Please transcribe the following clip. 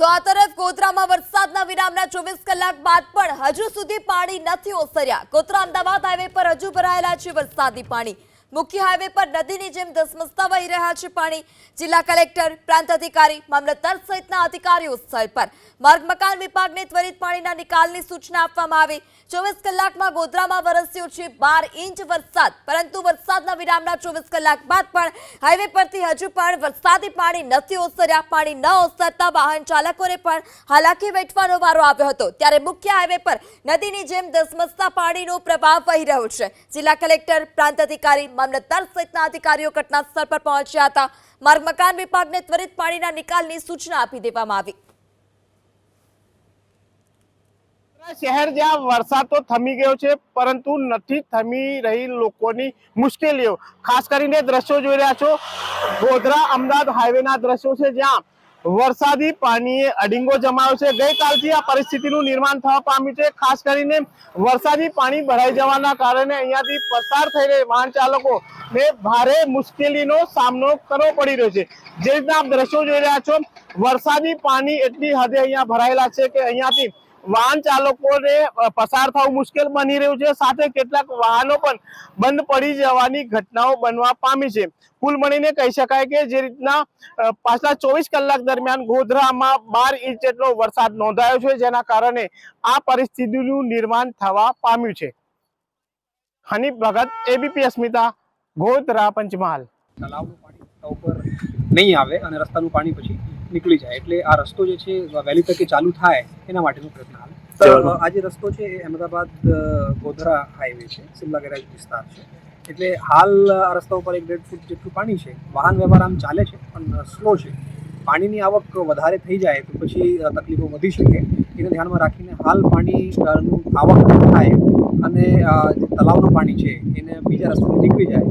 તો આ તરફ ગોધરામાં વરસાદના વિરામના ચોવીસ કલાક બાદ પણ હજુ સુધી પાણી નથી ઓસર્યા. ગોધરા અમદાવાદ હાઈવે પર હજુ ભરાયેલા છે વરસાદી પાણી. મુખ્ય હાઈવે પર નદીની જેમ ધસમસતા વહી રહ્યા છે પાણી. જિલ્લા કલેક્ટર, પ્રાંત અધિકારી, મામલતદાર સહિતના અધિકારીઓ સ્થળ પર. માર્ગ મકાન વિભાગને ત્વરિત પાણીના નિકાલની સૂચના આપવામાં આવી. ચોવીસ કલાકમાં ગોધરામાં વરસ્યો છે બાર ઇંચ વરસાદ, પરંતુ વરસાદના વિરામના ચોવીસ કલાક બાદ પણ હાઈવે પરથી હજુ પણ વરસાદી પાણી નથી ઓસર્યા. પાણી ન ઓસરતા વાહન ચાલકોને પણ હાલાકી વેઠવાનો વારો આવ્યો હતો. ત્યારે મુખ્ય હાઈવે પર નદીની જેમ ધસમસતા પાણીનો પ્રવાહ વહી રહ્યો છે. જિલ્લા કલેક્ટર, પ્રાંત અધિકારી મામલતદાર સહિતના અધિકારીઓ ઘટના પર પહોંચ્યા હતા. માર્ગ મકાન વિભાગને ત્વરિત પાણીના નિકાલની સૂચના આપી દેવામાં આવી. શહેર જ્યાં વરસાદ તો થમી ગયો છે, પરંતુ નથી થમી રહી લોકોની મુશ્કેલીઓ. ખાસ કરીને દ્રશ્યો જોઈ રહ્યા છો. ગોધરા, અમદાવાદ હાઈવેના દ્રશ્યો છે જ્યાં વરસાદી પાણીએ અડિંગો જમાયો છે. ગઈકાલથી આ પરિસ્થિતિનું નિર્માણ થવા પામ્યું છે. ખાસ કરીને વરસાદી પાણી ભરાઈ જવાના કારણે અહીંયાથી પસાર થઈ રહે વાહન ચાલકો ને ભારે મુશ્કેલીનો સામનો કરવો પડી રહ્યો છે. જે રીતના આપ દ્રશ્યો જોઈ રહ્યા છો, વરસાદી પાણી એટલી હદે અહીંયા ભરાયેલા છે કે અહીંયાથી વાહન ચાલકોને પસાર થવું મુશ્કેલ બની રહ્યું છે. સાથે કેટલાક વાહનો પણ બંધ પડી જવાની ઘટનાઓ બનવા પામી છે. કુલ મળીને કહી શકાય કે જે રીતના પાછલા ચોવીસ કલાક દરમિયાન ગોધરામાં બાર ઇંચ જેટલો વરસાદ નોંધાયો છે, જેના કારણે આ પરિસ્થિતિનું નિર્માણ થવા પામ્યું છે. હનીફ ભગત એબીપી અસ્મિતા, ગોધરા પંચમહાલ. તળાવનું પાણી ઉપર નહીં આવે અને રસ્તાનું પાણી પછી નીકળી જાય. એટલે આ રસ્તો જે છે વહેલી તકે ચાલુ થાય એના માટેનો પ્રયત્ન હાલ. આ જે રસ્તો છે એ અમદાવાદ ગોધરા હાઈવે છે સિમલા ગેરાજ વિસ્તાર છે. એટલે હાલ આ રસ્તા ઉપર એક દેઢ ફૂટ જેટલું પાણી છે. વાહન વ્યવહાર આમ ચાલે છે પણ સ્લો છે. પાણીની આવક વધારે થઈ જાય તો પછી તકલીફો વધી શકે. એને ધ્યાનમાં રાખીને હાલ પાણી આવક થાય અને જે તલાવનું પાણી છે એને બીજા રસ્તાથી નીકળી જાય